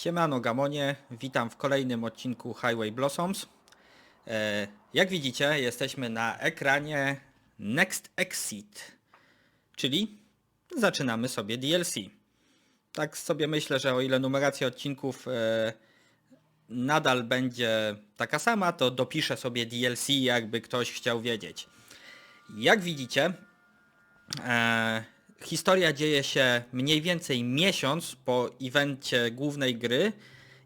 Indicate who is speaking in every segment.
Speaker 1: Siemano Gamonie, witam w kolejnym odcinku Highway Blossoms. E, jak widzicie, jesteśmy na ekranie Next Exit, czyli zaczynamy sobie DLC. Tak sobie myślę, że o ile numeracja odcinków e, nadal będzie taka sama, to dopiszę sobie DLC, jakby ktoś chciał wiedzieć. Jak widzicie, E, historia dzieje się mniej więcej miesiąc po evencie głównej gry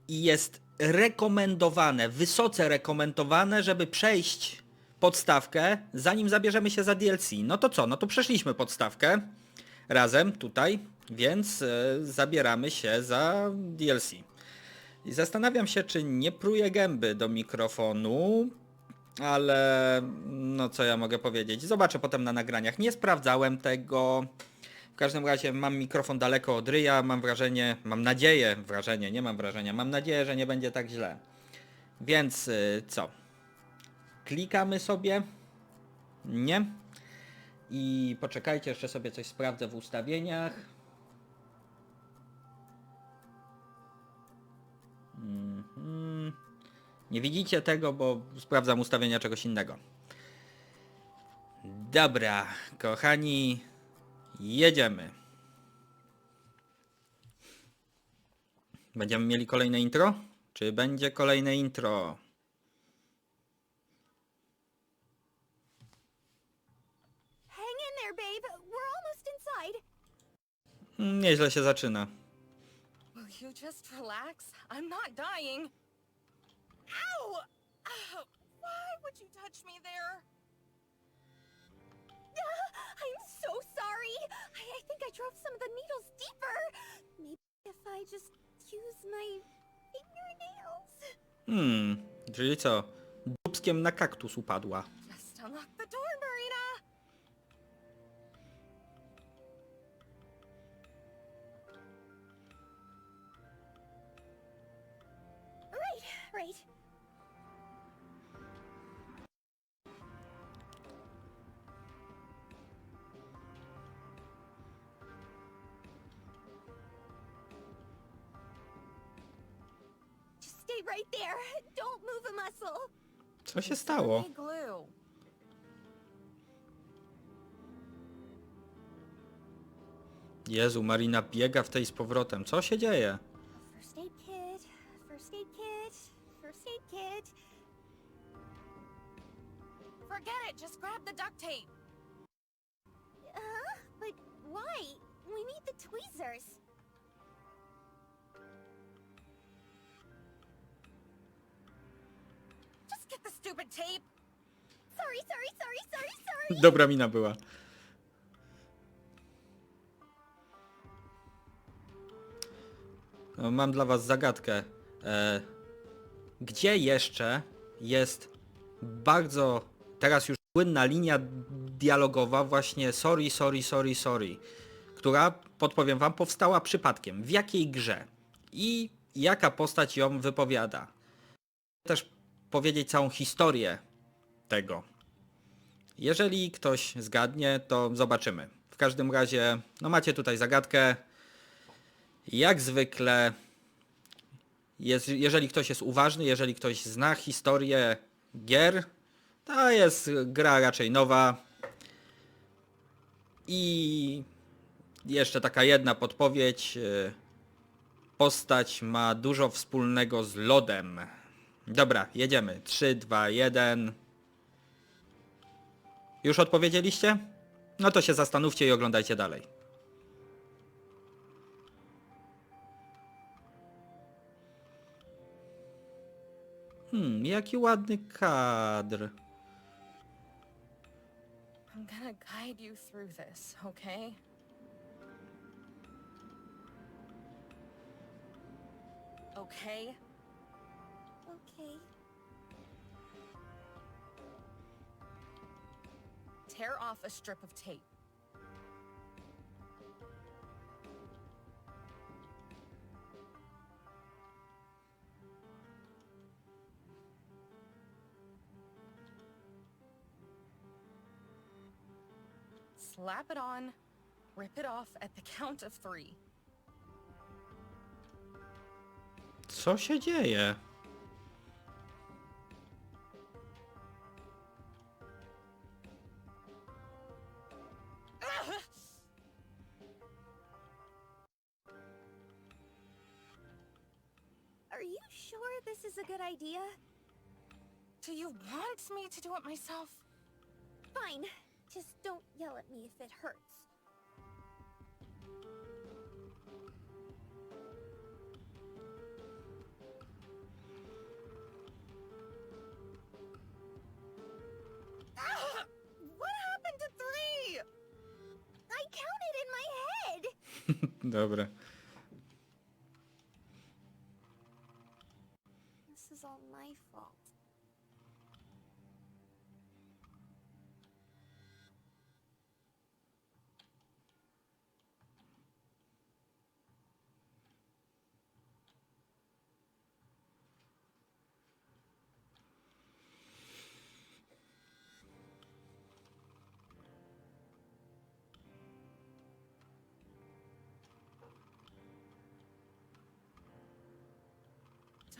Speaker 1: i jest rekomendowane, wysoce rekomendowane, żeby przejść podstawkę, zanim zabierzemy się za DLC. No to co? No to przeszliśmy podstawkę razem tutaj, więc e, zabieramy się za DLC. I zastanawiam się, czy nie pruję gęby do mikrofonu, ale no co ja mogę powiedzieć? Zobaczę potem na nagraniach. Nie sprawdzałem tego. W każdym razie mam mikrofon daleko od ryja, mam wrażenie, mam nadzieję, wrażenie, nie mam wrażenia, mam nadzieję, że nie będzie tak źle. Więc y, co? Klikamy sobie. Nie. I poczekajcie, jeszcze sobie coś sprawdzę w ustawieniach. Mhm. Nie widzicie tego, bo sprawdzam ustawienia czegoś innego. Dobra, kochani, jedziemy. Będziemy mieli kolejne intro? Czy będzie kolejne intro?
Speaker 2: Hang in there, babe. We're almost inside.
Speaker 1: Nieźle się zaczyna.
Speaker 3: Will you just relax? I'm not dying. Ow! Ow! Why would you touch me there?
Speaker 2: I'm so sorry. I, I think I drove some of the needles deeper. Maybe if I just use my fingernails.
Speaker 1: Hmm, czyli co? Dubskiem na kaktus upadła.
Speaker 3: Just unlock the door, Marina.
Speaker 2: Right, right. Stay right there. Don't move a muscle.
Speaker 1: Co się stało?
Speaker 3: Glue.
Speaker 1: Jezu, Marina biega w tej z powrotem. Co się dzieje?
Speaker 2: First aid kit, first aid kit, first aid kit.
Speaker 3: Forget it. Just grab the duct tape.
Speaker 2: Uh, but why? We need the tweezers.
Speaker 3: Stupid tape.
Speaker 2: Sorry, sorry, sorry, sorry, sorry.
Speaker 1: Dobra mina była. No, mam dla was zagadkę. E, gdzie jeszcze jest bardzo teraz już płynna linia dialogowa właśnie sorry, sorry, sorry, sorry, która, podpowiem wam, powstała przypadkiem. W jakiej grze? I jaka postać ją wypowiada? Też powiedzieć całą historię tego. Jeżeli ktoś zgadnie, to zobaczymy. W każdym razie, no macie tutaj zagadkę. Jak zwykle, jest, jeżeli ktoś jest uważny, jeżeli ktoś zna historię gier, to jest gra raczej nowa. I jeszcze taka jedna podpowiedź. Postać ma dużo wspólnego z lodem. Dobra, jedziemy. 3, 2, 1. Już odpowiedzieliście? No to się zastanówcie i oglądajcie dalej. Hmm, jaki ładny kadr.
Speaker 3: I'm gonna guide you through this, okay? Okay?
Speaker 2: Okay.
Speaker 3: Tear off a strip of tape. Slap it on, rip it off at the count of three.
Speaker 1: Co się dzieje?
Speaker 2: Good idea?
Speaker 3: Do you want me to do it myself?
Speaker 2: Fine. Just don't yell at me if it hurts.
Speaker 3: Ah! What happened to three?
Speaker 2: I counted in my head!
Speaker 1: Dobra.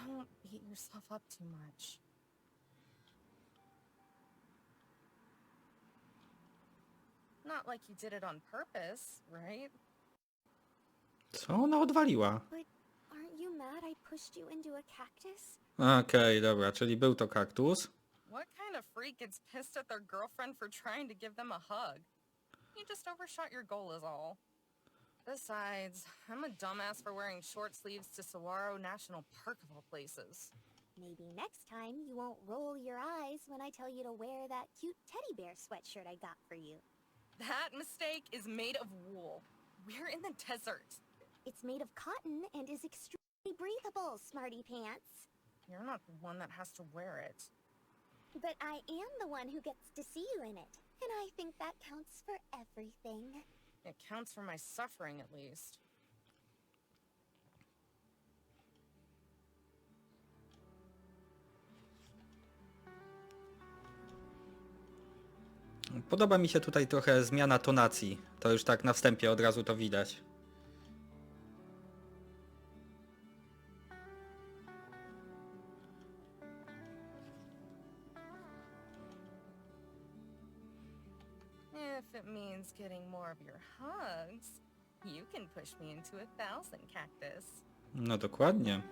Speaker 3: Don't beat yourself up too much. Not like you did it on purpose, right?
Speaker 1: Co ona odwaliła?
Speaker 2: But aren't you mad I pushed you into a cactus?
Speaker 1: Okej, dobra, czyli był to kaktus.
Speaker 3: What kind of freak gets pissed at their girlfriend for trying to give them a hug? You just overshot your goal is all. Besides, I'm a dumbass for wearing short sleeves to Saguaro National Park of all places.
Speaker 2: Maybe next time you won't roll your eyes when I tell you to wear that cute teddy bear sweatshirt I got for you.
Speaker 3: That mistake is made of wool. We're in the desert.
Speaker 2: It's made of cotton and is extremely breathable, smarty pants.
Speaker 3: You're not the one that has to wear it.
Speaker 2: But I am the one who gets to see you in it, and I think that counts for everything.
Speaker 3: It counts for my suffering, at least.
Speaker 1: Podoba mi się tutaj trochę zmiana tonacji. To już tak na wstępie od razu to widać.
Speaker 3: Of your hugs, you can push me into a thousand cactus.
Speaker 1: No dokładnie.
Speaker 2: Ugh,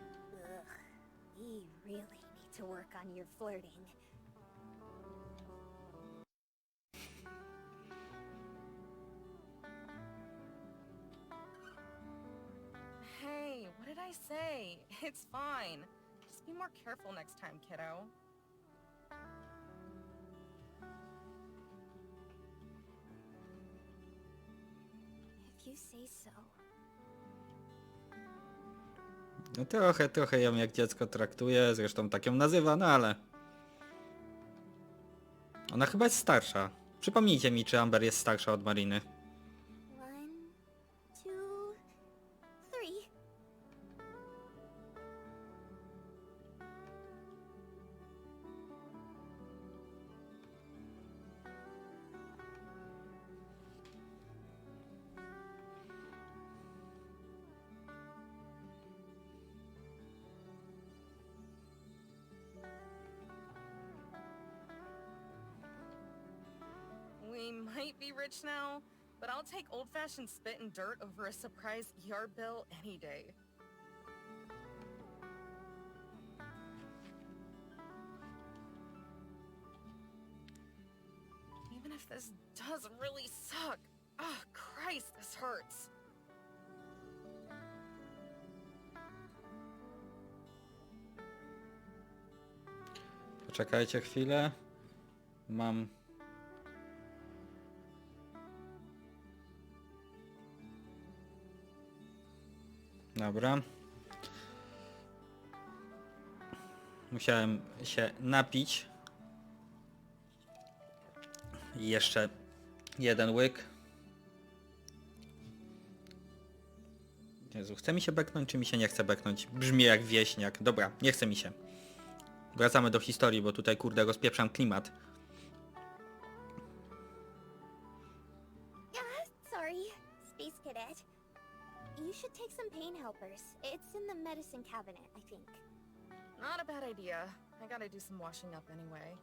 Speaker 2: you really need to work on your flirting.
Speaker 3: Hey, what did I say? It's fine. Just be more careful next time, kiddo.
Speaker 1: No trochę, trochę ją jak dziecko traktuje, zresztą tak ją nazywa, no ale... Ona chyba jest starsza. Przypomnijcie mi, czy Amber jest starsza od Mariny.
Speaker 3: I'll take old-fashioned spit and dirt over a surprise ER bill any day. Even if this does really suck. Oh, Christ, this hurts.
Speaker 1: Poczekajcie chwilę. Mam... Dobra. Musiałem się napić. I jeszcze jeden łyk. Jezu, chce mi się beknąć, czy mi się nie chce beknąć? Brzmi jak wieśniak. Dobra, nie chce mi się. Wracamy do historii, bo tutaj kurde rozpieprzam klimat.
Speaker 2: Sorry, Space Cadet. You should take some pain helpers. It's in the medicine cabinet, I think.
Speaker 3: Not a bad idea. I gotta do some washing up anyway.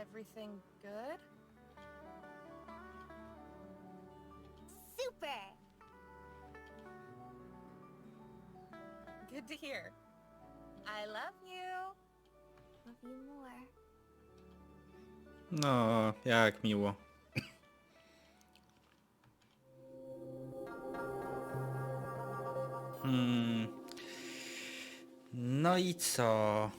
Speaker 3: Everything good?
Speaker 2: Super!
Speaker 3: Good to hear. I love you.
Speaker 2: Love you more.
Speaker 1: No, jak miło. Hmm. No i co?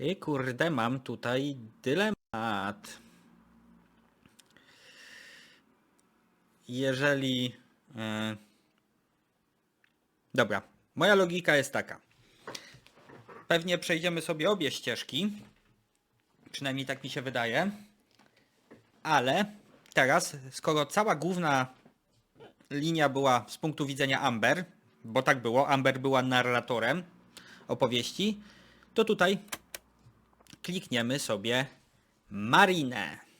Speaker 1: I kurde, mam tutaj dylemat. Jeżeli... E, Dobra, moja logika jest taka. Pewnie przejdziemy sobie obie ścieżki. Przynajmniej tak mi się wydaje. Ale teraz, skoro cała główna linia była z punktu widzenia Amber, bo tak było, Amber była narratorem opowieści, to tutaj klikniemy sobie Marinę.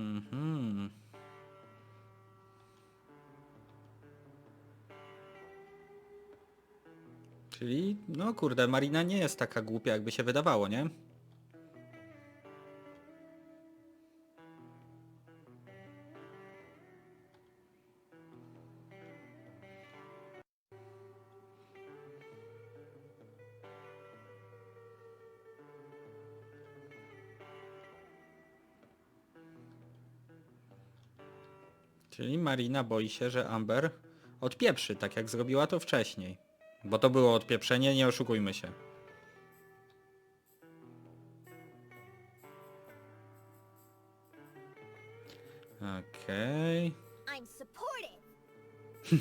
Speaker 1: Mhm. Czyli, no kurde, Marina nie jest taka głupia, jakby się wydawało, nie? Marina boi się, że Amber odpieprzy, tak jak zrobiła to wcześniej. Bo to było odpieprzenie, nie oszukujmy się. Okej.
Speaker 2: I'm supportive.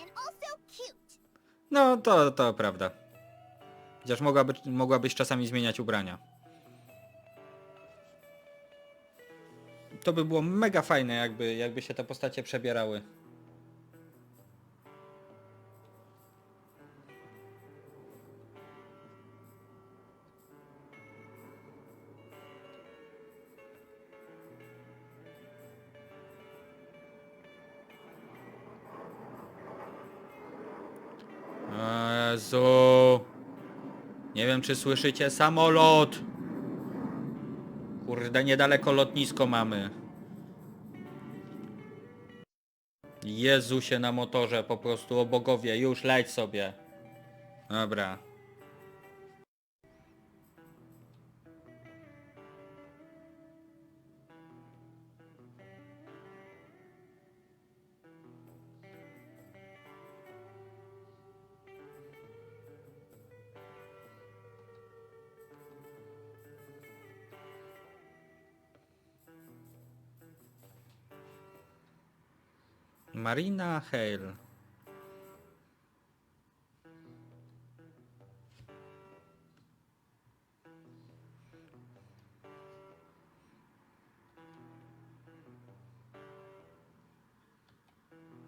Speaker 2: and also cute.
Speaker 1: No, to, to prawda. Chociaż mogłaby, mogłabyś czasami zmieniać ubrania. To by było mega fajne, jakby, jakby się te postacie przebierały. Jezu. Nie wiem, czy słyszycie samolot. Kurde, niedaleko lotnisko mamy. Jezusie na motorze, po prostu o bogowie, już leć sobie. Dobra. Marina Hale.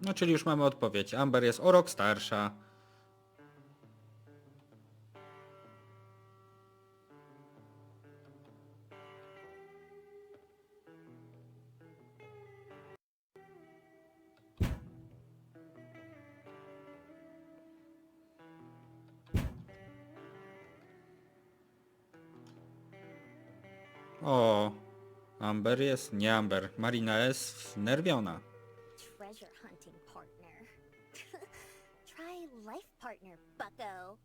Speaker 1: No, czyli już mamy odpowiedź. Amber jest o rok starsza. O, Amber jest, nie Amber, Marina jest wnerwiona.
Speaker 2: Treasure hunting partner. Try life partner, bucko.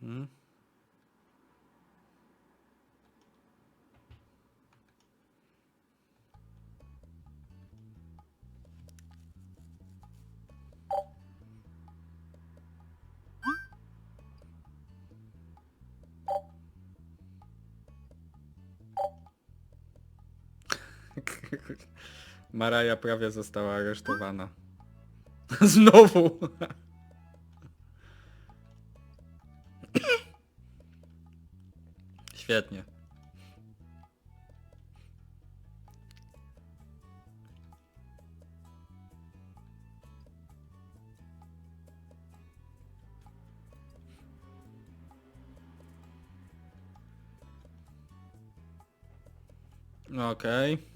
Speaker 1: Hmm? Maraja prawie została aresztowana. Znowu! Świetnie. Okej.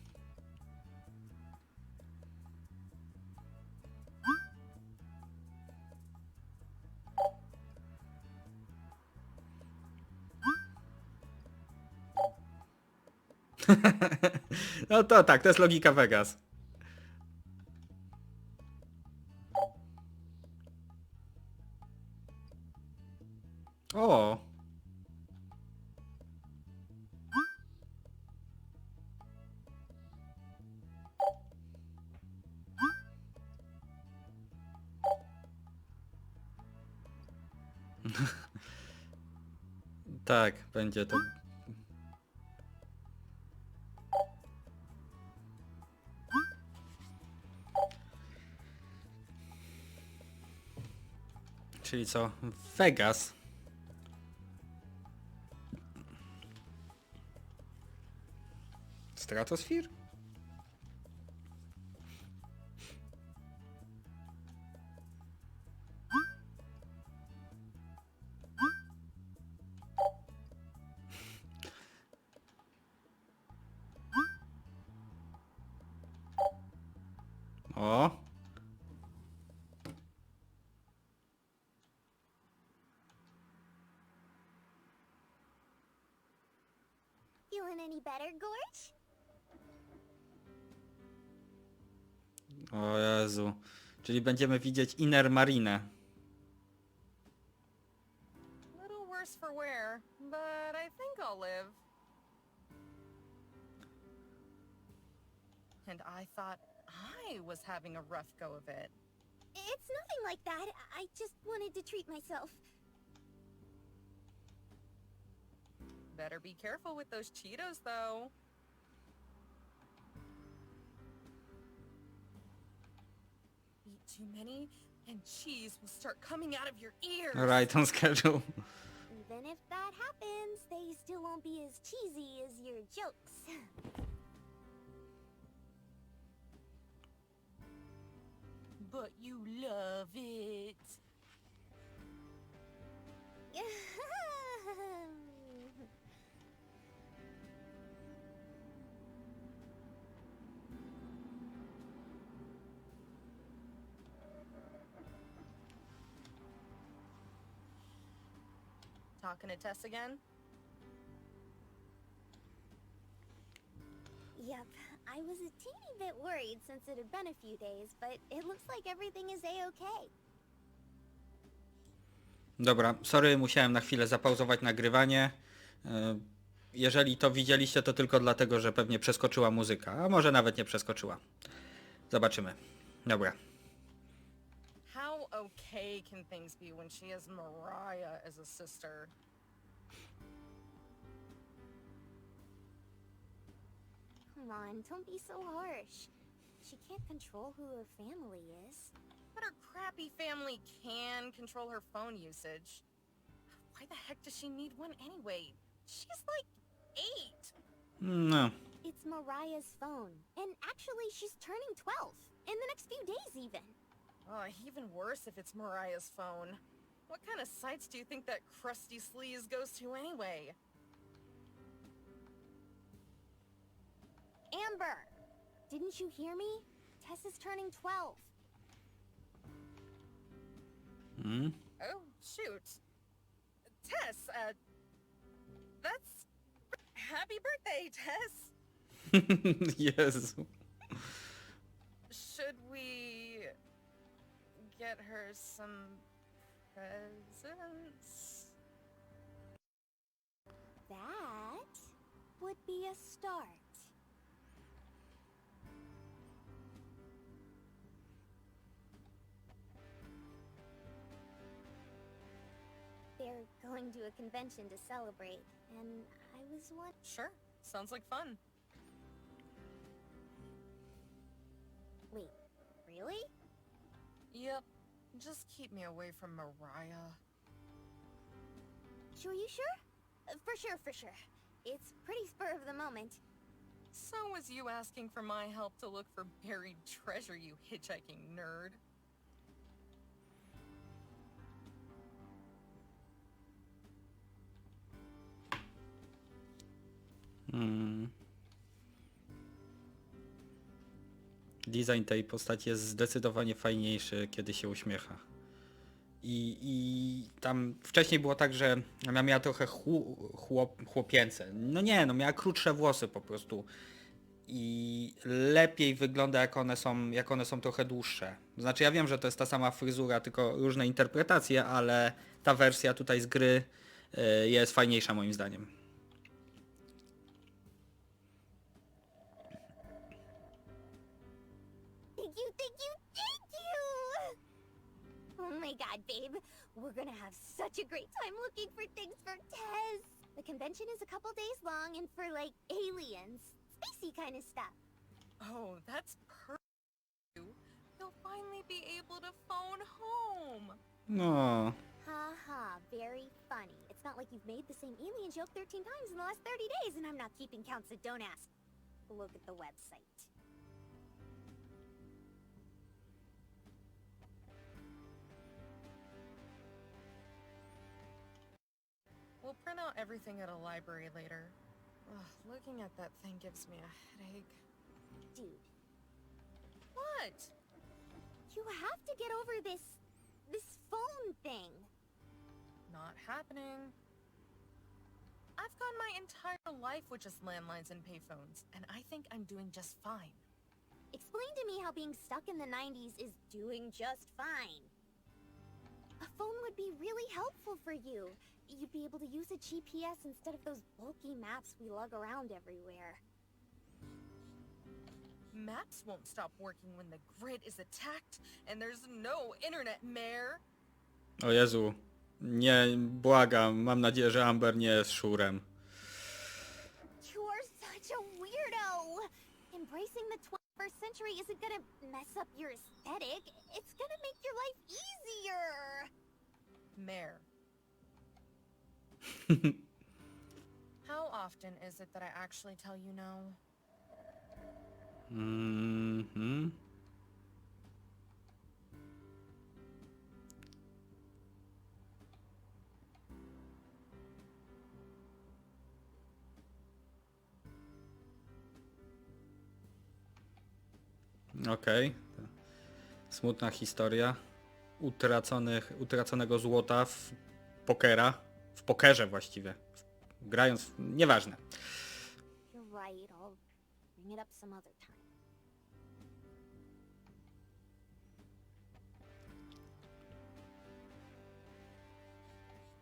Speaker 1: No to tak, to jest logika Vegas. O! Tak, będzie to. Czyli co? Vegas. Stratosphere?
Speaker 2: Feeling any better, Gorge?
Speaker 1: o Jezu. Czyli będziemy widzieć Inner Marinę.
Speaker 3: Little worse for wear, but I think I'll live. And I thought I was having a rough go of it.
Speaker 2: It's nothing like that. I just wanted to treat myself.
Speaker 3: Better be careful with those Cheetos, though. Eat too many, and cheese will start coming out of your ears.
Speaker 1: Right on schedule.
Speaker 2: Even if that happens, they still won't be as cheesy as your jokes.
Speaker 3: But you love it. Talking to Tess again?
Speaker 2: Yep, I was a teeny bit worried since it had been a few days, but it looks like everything is a-okay.
Speaker 1: Dobra, sorry, musiałem na chwilę zapauzować nagrywanie. E, Jeżeli to widzieliście, to tylko dlatego, że pewnie przeskoczyła muzyka, a może nawet nie przeskoczyła. Zobaczymy. Dobra.
Speaker 3: How okay can things be when she has Mariah as a sister?
Speaker 2: Come on, don't be so harsh. She can't control who her family is.
Speaker 3: But her crappy family can control her phone usage. Why the heck does she need one anyway? She's like eight.
Speaker 1: No.
Speaker 2: It's Mariah's phone. And actually, she's turning 12. In the next few days, even.
Speaker 3: Oh, even worse if it's Mariah's phone. What kind of sites do you think that crusty sleaze goes to anyway?
Speaker 2: Amber! Didn't you hear me? Tess is turning 12.
Speaker 1: Mm.
Speaker 3: Oh, shoot. Tess, uh... That's... Happy birthday, Tess!
Speaker 1: Jezu.
Speaker 3: Get her some... presents?
Speaker 2: That would be a start. They're going to a convention to celebrate, and I was one.
Speaker 3: Sure, sounds like fun.
Speaker 2: Wait, really?
Speaker 3: Yep. Just keep me away from Mariah.
Speaker 2: Sure, you sure? Uh, For sure, for sure. It's pretty spur of the moment.
Speaker 3: So was you asking for my help to look for buried treasure, you hitchhiking nerd?
Speaker 1: Hmm. Design tej postaci jest zdecydowanie fajniejszy, kiedy się uśmiecha. I, i tam wcześniej było tak, że ona miała trochę chłu, chłop, chłopięce. No nie, no miała krótsze włosy po prostu. I lepiej wygląda jak one są, jak one są trochę dłuższe. Znaczy ja wiem, że to jest ta sama fryzura, tylko różne interpretacje, ale ta wersja tutaj z gry y, jest fajniejsza moim zdaniem.
Speaker 2: My god, babe. We're gonna have such a great time looking for things for Tez. The convention is a couple days long and for like aliens. Spacey kind of stuff.
Speaker 3: Oh, that's perfect. You'll finally be able to phone home.
Speaker 1: No,
Speaker 2: Ha ha, very funny. It's not like you've made the same alien joke 13 times in the last 30 days and I'm not keeping count, so don't ask. Look at the website.
Speaker 3: We'll print out everything at a library later. Ugh, looking at that thing gives me a headache.
Speaker 2: Dude,
Speaker 3: What?
Speaker 2: you have to get over this... this phone thing.
Speaker 3: Not happening. I've gone my entire life with just landlines and payphones, and I think I'm doing just fine.
Speaker 2: Explain to me how being stuck in the 90s is doing just fine. A phone would be really helpful for you. You'd be able to use a GPS instead of those bulky maps we lug around everywhere.
Speaker 3: Maps won't stop working when the grid is attacked, and there's no internet, Mayor.
Speaker 1: o Jezu. Nie, błagam, mam nadzieję, że Amber nie jest szurem.
Speaker 2: You're such a weirdo! Embracing the 21st century isn't gonna mess up your aesthetic. It's gonna make your life easier!
Speaker 3: Mayor. How often is it that I actually tell you no?
Speaker 1: Mhm. Okej. Smutna historia utraconych, utraconego złota w pokera. W pokerze właściwie. Grając, w, nieważne.
Speaker 2: You're right, I'll bring it up some other time.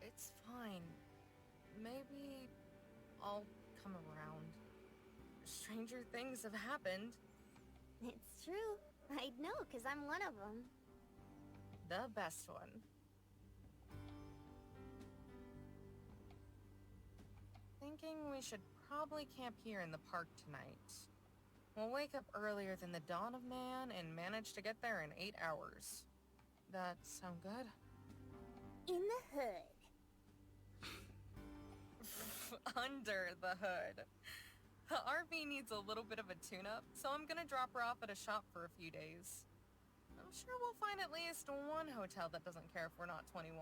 Speaker 3: It's fine. Maybe I'll come around. Stranger things have happened.
Speaker 2: It's true. I'd know, because I'm one of them.
Speaker 3: The best one. Thinking we should probably camp here in the park tonight. We'll wake up earlier than the dawn of man and manage to get there in eight hours. That sound good?
Speaker 2: In the hood.
Speaker 3: Under the hood. The RV needs a little bit of a tune-up, so I'm gonna drop her off at a shop for a few days. I'm sure we'll find at least one hotel that doesn't care if we're not 21.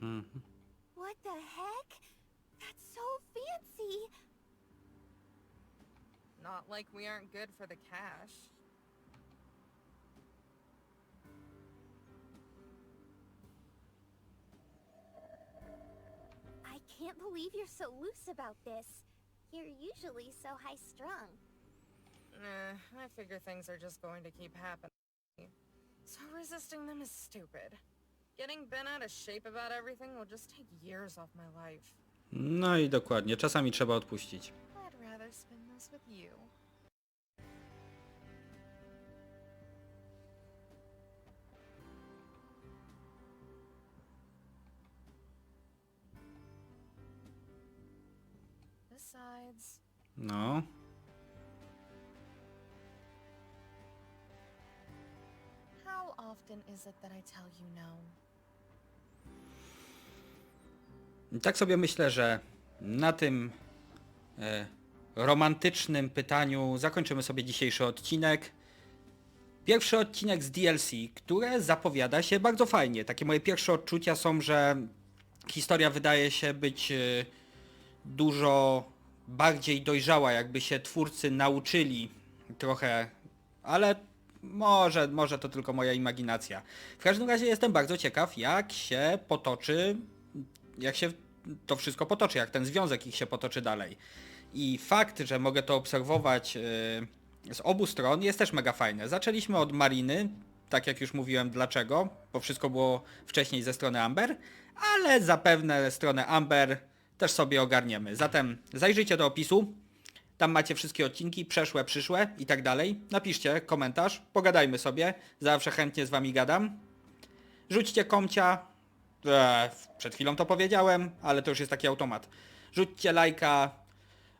Speaker 1: Mhm.
Speaker 2: What the heck? That's so fancy!
Speaker 3: Not like we aren't good for the cash.
Speaker 2: I can't believe you're so loose about this. You're usually so high-strung.
Speaker 3: Eh, I figure things are just going to keep happening. So resisting them is stupid. Getting bent out of shape about everything will just take years off my life.
Speaker 1: No i dokładnie, czasami trzeba odpuścić.
Speaker 3: I'd rather spend this with you. Besides,
Speaker 1: No.
Speaker 3: how often is it that I tell you no?
Speaker 1: Tak sobie myślę, że na tym e, romantycznym pytaniu zakończymy sobie dzisiejszy odcinek. Pierwszy odcinek z DLC, które zapowiada się bardzo fajnie. Takie moje pierwsze odczucia są, że historia wydaje się być e, dużo bardziej dojrzała, jakby się twórcy nauczyli trochę, ale może, może to tylko moja imaginacja. W każdym razie jestem bardzo ciekaw, jak się potoczy jak się to wszystko potoczy, jak ten związek ich się potoczy dalej. I fakt, że mogę to obserwować yy, z obu stron jest też mega fajne. Zaczęliśmy od Mariny, tak jak już mówiłem dlaczego, bo wszystko było wcześniej ze strony Amber, ale zapewne stronę Amber też sobie ogarniemy. Zatem zajrzyjcie do opisu, tam macie wszystkie odcinki, przeszłe, przyszłe i tak dalej. Napiszcie komentarz, pogadajmy sobie, zawsze chętnie z wami gadam. Rzućcie komcia, Eee, przed chwilą to powiedziałem, ale to już jest taki automat. Rzućcie lajka,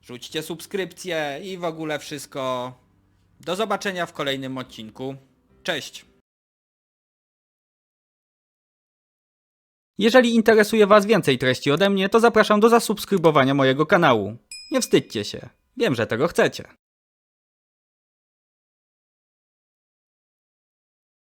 Speaker 1: rzućcie subskrypcję i w ogóle wszystko. Do zobaczenia w kolejnym odcinku. Cześć! Jeżeli interesuje Was więcej treści ode mnie, to zapraszam do zasubskrybowania mojego kanału. Nie wstydźcie się. Wiem, że tego chcecie.